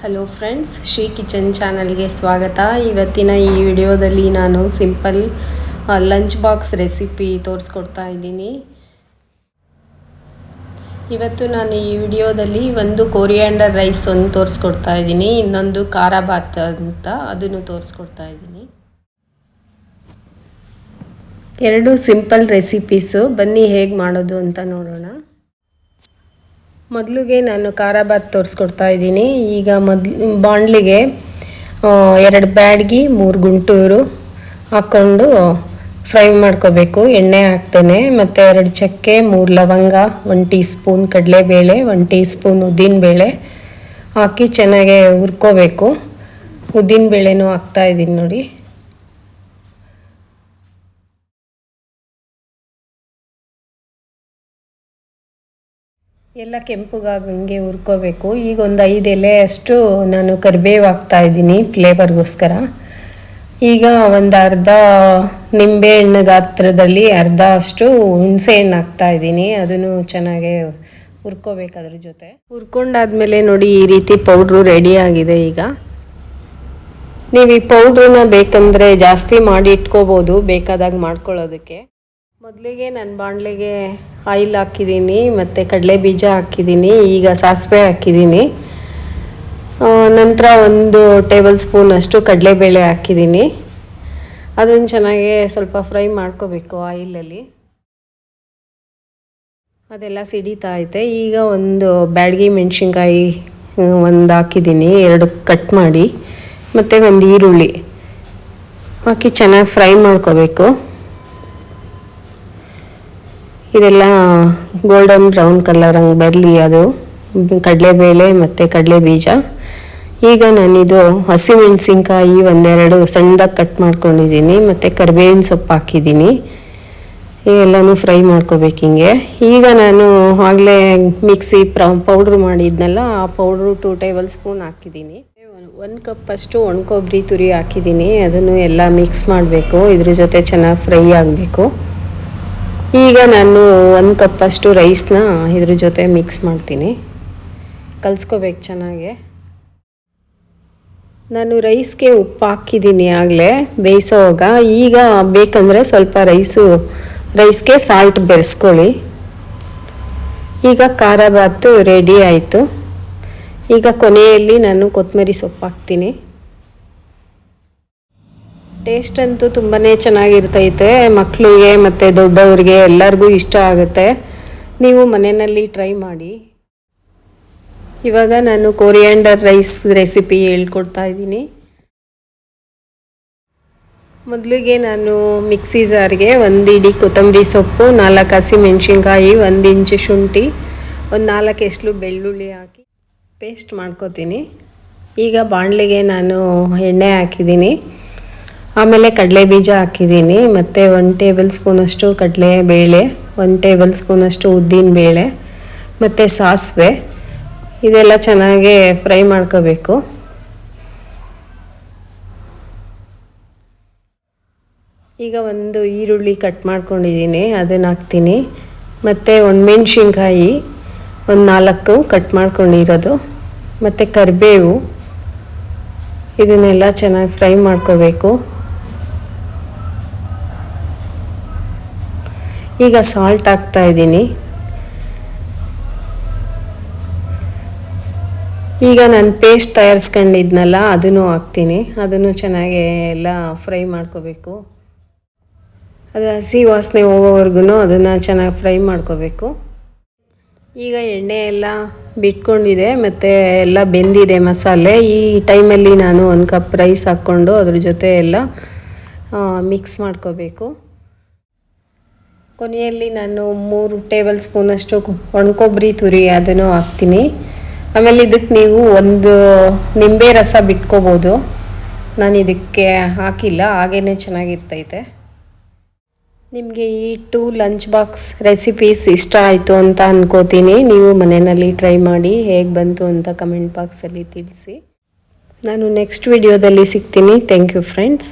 Hello friends Shri kitchen ಚಾನಲ್ಗೆ ಸ್ವಾಗತ. ಇವತ್ತಿನ ಈ ವಿಡಿಯೋದಲ್ಲಿ ನಾನು ಸಿಂಪಲ್ ಲಂಚ್ ಬಾಕ್ಸ್ ರೆಸಿಪಿ ತೋರಿಸ್ಕೊಡ್ತಾ ಇದ್ದೀನಿ. ಇವತ್ತು ನಾನು ಈ ವಿಡಿಯೋದಲ್ಲಿ ಒಂದು ಕೊರಿಯಾಂಡರ್ ರೈಸ್ ಒಂದು ತೋರಿಸ್ಕೊಡ್ತಾ ಇದ್ದೀನಿ. ಇನ್ನೊಂದು ಖಾರ ಬಾತ್ ಅಂತ ಅದನ್ನು ತೋರಿಸ್ಕೊಡ್ತಾ ಇದ್ದೀನಿ. ಎರಡು ಸಿಂಪಲ್ ರೆಸಿಪೀಸು ಬನ್ನಿ ಹೇಗೆ ಮಾಡೋದು ಅಂತ ನೋಡೋಣ. ಮೊದಲಿಗೆ ನಾನು ಖಾರ ಬಾತ್ ತೋರಿಸ್ಕೊಡ್ತಾ ಇದ್ದೀನಿ. ಈಗ ಮೊದಲು ಬಾಣಲಿಗೆ ಎರಡು ಬ್ಯಾಡ್ಗಿ, ಮೂರು ಗುಂಟೂರು ಹಾಕ್ಕೊಂಡು ಫ್ರೈ ಮಾಡ್ಕೋಬೇಕು. ಎಣ್ಣೆ ಹಾಕ್ತೇನೆ. ಮತ್ತು ಎರಡು ಚಕ್ಕೆ, ಮೂರು ಲವಂಗ, ಒಂದು ಟೀ ಸ್ಪೂನ್ ಕಡಲೆಬೇಳೆ, ಒಂದು ಟೀ ಸ್ಪೂನ್ ಉದ್ದಿನಬೇಳೆ ಹಾಕಿ ಚೆನ್ನಾಗೆ ಹುರ್ಕೋಬೇಕು. ಉದ್ದಿನಬೇಳೆನೂ ಹಾಕ್ತಾ ಇದ್ದೀನಿ ನೋಡಿ. ಎಲ್ಲ ಕೆಂಪುಗಾಗಂಗೆ ಹುರ್ಕೋಬೇಕು. ಈಗ ಒಂದು ಐದು ಎಲೆ ಅಷ್ಟು ನಾನು ಕರಿಬೇವು ಹಾಕ್ತಾ ಇದ್ದೀನಿ ಫ್ಲೇವರ್ಗೋಸ್ಕರ. ಈಗ ಒಂದು ಅರ್ಧ ನಿಂಬೆ ಹಣ್ಣು ಗಾತ್ರದಲ್ಲಿ ಅರ್ಧ ಅಷ್ಟು ಹುಣಸೆ ಹಣ್ಣು ಹಾಕ್ತಾ ಇದ್ದೀನಿ. ಅದನ್ನು ಚೆನ್ನಾಗೆ ಹುರ್ಕೋಬೇಕು ಅದ್ರ ಜೊತೆ. ಹುರ್ಕೊಂಡಾದ್ಮೇಲೆ ನೋಡಿ ಈ ರೀತಿ ಪೌಡ್ರು ರೆಡಿ ಆಗಿದೆ ಈಗ. ನೀವು ಈ ಪೌಡ್ರನ್ನ ಬೇಕಂದರೆ ಜಾಸ್ತಿ ಮಾಡಿ ಇಟ್ಕೋಬೋದು, ಬೇಕಾದಾಗ ಮಾಡ್ಕೊಳ್ಳೋದಕ್ಕೆ. ಮೊದಲಿಗೆ ನಾನು ಬಾಣಲೆಗೆ ಆಯಿಲ್ ಹಾಕಿದ್ದೀನಿ, ಮತ್ತು ಕಡಲೆ ಬೀಜ ಹಾಕಿದ್ದೀನಿ, ಈಗ ಸಾಸಿವೆ ಹಾಕಿದ್ದೀನಿ. ನಂತರ ಒಂದು ಟೇಬಲ್ ಸ್ಪೂನ್ ಅಷ್ಟು ಕಡಲೆಬೇಳೆ ಹಾಕಿದ್ದೀನಿ. ಅದನ್ನು ಚೆನ್ನಾಗಿ ಸ್ವಲ್ಪ ಫ್ರೈ ಮಾಡ್ಕೋಬೇಕು ಆಯಿಲಲ್ಲಿ. ಅದೆಲ್ಲ ಸಿಡಿತಾ ಐತೆ. ಈಗ ಒಂದು ಬ್ಯಾಡಗಿ ಮೆಣಸಿನ್ಕಾಯಿ ಒಂದು ಹಾಕಿದ್ದೀನಿ, ಎರಡು ಕಟ್ ಮಾಡಿ. ಮತ್ತು ಒಂದು ಈರುಳ್ಳಿ ಹಾಕಿ ಚೆನ್ನಾಗಿ ಫ್ರೈ ಮಾಡ್ಕೋಬೇಕು. ಇದೆಲ್ಲ ಗೋಲ್ಡನ್ ಬ್ರೌನ್ ಕಲರ್ ಹಂಗೆ ಬರಲಿ ಅದು ಕಡಲೆಬೇಳೆ ಮತ್ತು ಕಡಲೆ ಬೀಜ. ಈಗ ನಾನಿದು ಹಸಿಮೆಣಸಿನ್ಕಾಯಿ ಒಂದೆರಡು ಸಣ್ಣದಾಗಿ ಕಟ್ ಮಾಡ್ಕೊಂಡಿದ್ದೀನಿ ಮತ್ತು ಕರಿಬೇವಿನ ಸೊಪ್ಪು ಹಾಕಿದ್ದೀನಿ ಎಲ್ಲನೂ ಫ್ರೈ ಮಾಡ್ಕೋಬೇಕು ಹಿಂಗೆ. ಈಗ ನಾನು ಆಗಲೇ ಮಿಕ್ಸಿ ಪ್ರ ಪೌಡ್ರ್ ಮಾಡಿದ್ನಲ್ಲ, ಆ ಪೌಡ್ರು ಟೂ ಟೇಬಲ್ ಸ್ಪೂನ್ ಹಾಕಿದ್ದೀನಿ ಒಂದು ಕಪ್ಪಷ್ಟು ಒಣಕೊಬ್ಬರಿ ತುರಿ ಹಾಕಿದ್ದೀನಿ ಅದನ್ನು ಎಲ್ಲ ಮಿಕ್ಸ್ ಮಾಡಬೇಕು, ಇದ್ರ ಜೊತೆ ಚೆನ್ನಾಗಿ ಫ್ರೈ ಆಗಬೇಕು. ಈಗ ನಾನು ಒಂದು ಕಪ್ಪಷ್ಟು ರೈಸ್ನ ಇದ್ರ ಜೊತೆ ಮಿಕ್ಸ್ ಮಾಡ್ತೀನಿ. ಕಲಿಸ್ಕೋಬೇಕು ಚೆನ್ನಾಗೆ. ನಾನು ರೈಸ್ಗೆ ಉಪ್ಪು ಹಾಕಿದ್ದೀನಿ ಆಗಲೇ ಬೇಯಿಸೋವಾಗ. ಈಗ ಬೇಕಂದರೆ ಸ್ವಲ್ಪ ರೈಸು ರೈಸ್ಗೆ ಸಾಲ್ಟ್ ಬೆರೆಸ್ಕೊಳ್ಳಿ. ಈಗ ಖಾರ ಬಾತು ರೆಡಿ ಆಯಿತು. ಈಗ ಕೊನೆಯಲ್ಲಿ ನಾನು ಕೊತ್ತಂಬರಿ ಸೊಪ್ಪು ಹಾಕ್ತೀನಿ. ಟೇಸ್ಟ್ ಅಂತೂ ತುಂಬಾ ಚೆನ್ನಾಗಿರ್ತೈತೆ. ಮಕ್ಕಳಿಗೆ ಮತ್ತು ದೊಡ್ಡವರಿಗೆ ಎಲ್ಲರಿಗೂ ಇಷ್ಟ ಆಗುತ್ತೆ. ನೀವು ಮನೆಯಲ್ಲಿ ಟ್ರೈ ಮಾಡಿ. ಇವಾಗ ನಾನು ಕೊರಿಯಾಂಡರ್ ರೈಸ್ ರೆಸಿಪಿ ಹೇಳ್ಕೊಡ್ತಾ ಇದ್ದೀನಿ. ಮೊದಲಿಗೆ ನಾನು ಮಿಕ್ಸಿ ಜಾರ್ಗೆ ಒಂದು ಇಡಿ ಕೊತ್ತಂಬರಿ ಸೊಪ್ಪು, ನಾಲ್ಕು ಹಸಿ ಮೆಣಸಿನ್ಕಾಯಿ, ಒಂದು ಇಂಚು ಶುಂಠಿ, ಒಂದು ನಾಲ್ಕು ಎಸ್ಲು ಬೆಳ್ಳುಳ್ಳಿ ಹಾಕಿ ಪೇಸ್ಟ್ ಮಾಡ್ಕೋತೀನಿ. ಈಗ ಬಾಣಲೆಗೆ ನಾನು ಎಣ್ಣೆ ಹಾಕಿದ್ದೀನಿ. ಆಮೇಲೆ ಕಡಲೆ ಬೀಜ ಹಾಕಿದ್ದೀನಿ. ಮತ್ತು ಒನ್ ಟೇಬಲ್ ಸ್ಪೂನಷ್ಟು ಕಡಲೆ ಬೇಳೆ ಒನ್ ಟೇಬಲ್ ಸ್ಪೂನಷ್ಟು ಉದ್ದಿನ ಬೇಳೆ, ಮತ್ತು ಸಾಸಿವೆ. ಇದೆಲ್ಲ ಚೆನ್ನಾಗಿ ಫ್ರೈ ಮಾಡ್ಕೋಬೇಕು. ಈಗ ಒಂದು ಈರುಳ್ಳಿ ಕಟ್ ಮಾಡ್ಕೊಂಡಿದ್ದೀನಿ, ಅದನ್ನು ಹಾಕ್ತೀನಿ. ಮತ್ತು ಒಣಮೆಣ್ಸಿನ್ಕಾಯಿ ಒಂದು ನಾಲ್ಕು ಕಟ್ ಮಾಡ್ಕೊಂಡಿರೋದು. ಮತ್ತು ಕರಿಬೇವು, ಇದನ್ನೆಲ್ಲ ಚೆನ್ನಾಗಿ ಫ್ರೈ ಮಾಡ್ಕೋಬೇಕು. ಈಗ ಸಾಲ್ಟ್ ಹಾಕ್ತಾ ಇದ್ದೀನಿ. ಈಗ ನಾನು ಪೇಸ್ಟ್ ತಯಾರಿಸ್ಕೊಂಡಿದ್ನಲ್ಲ, ಅದನ್ನು ಹಾಕ್ತೀನಿ. ಅದನ್ನು ಚೆನ್ನಾಗಿ ಎಲ್ಲ ಫ್ರೈ ಮಾಡ್ಕೋಬೇಕು. ಅದು ಹಸಿ ವಾಸನೆ ಹೋಗೋವರೆಗೂ ಅದನ್ನು ಚೆನ್ನಾಗಿ ಫ್ರೈ ಮಾಡ್ಕೋಬೇಕು. ಈಗ ಎಣ್ಣೆ ಎಲ್ಲ ಬಿಟ್ಕೊಂಡಿದೆ, ಮತ್ತು ಎಲ್ಲ ಬೆಂದಿದೆ ಮಸಾಲೆ. ಈ ಟೈಮಲ್ಲಿ ನಾನು ಒಂದು ಕಪ್ ರೈಸ್ ಹಾಕ್ಕೊಂಡು ಅದ್ರ ಜೊತೆ ಎಲ್ಲ ಮಿಕ್ಸ್ ಮಾಡ್ಕೋಬೇಕು. ಕೊನೆಯಲ್ಲಿ ನಾನು ಮೂರು ಟೇಬಲ್ ಸ್ಪೂನಷ್ಟು ಒಣಕೊಬ್ಬರಿ ತುರಿ ಅದನ್ನು ಹಾಕ್ತೀನಿ. ಆಮೇಲೆ ಇದಕ್ಕೆ ನೀವು ಒಂದು ನಿಂಬೆ ರಸ ಬಿಟ್ಕೋಬೋದು. ನಾನು ಇದಕ್ಕೆ ಹಾಕಿಲ್ಲ ಹಾಗೇ ಚೆನ್ನಾಗಿರ್ತೈತೆ. ನಿಮಗೆ ಈ ಟೂ ಲಂಚ್ ಬಾಕ್ಸ್ ರೆಸಿಪೀಸ್ ಇಷ್ಟ ಆಯಿತು ಅಂತ ಅನ್ಕೋತೀನಿ. ನೀವು ಮನೆಯಲ್ಲಿ ಟ್ರೈ ಮಾಡಿ ಹೇಗೆ ಬಂತು ಅಂತ ಕಮೆಂಟ್ ಬಾಕ್ಸಲ್ಲಿ ತಿಳಿಸಿ. ನಾನು ನೆಕ್ಸ್ಟ್ ವಿಡಿಯೋದಲ್ಲಿ ಸಿಗ್ತೀನಿ. Thank you friends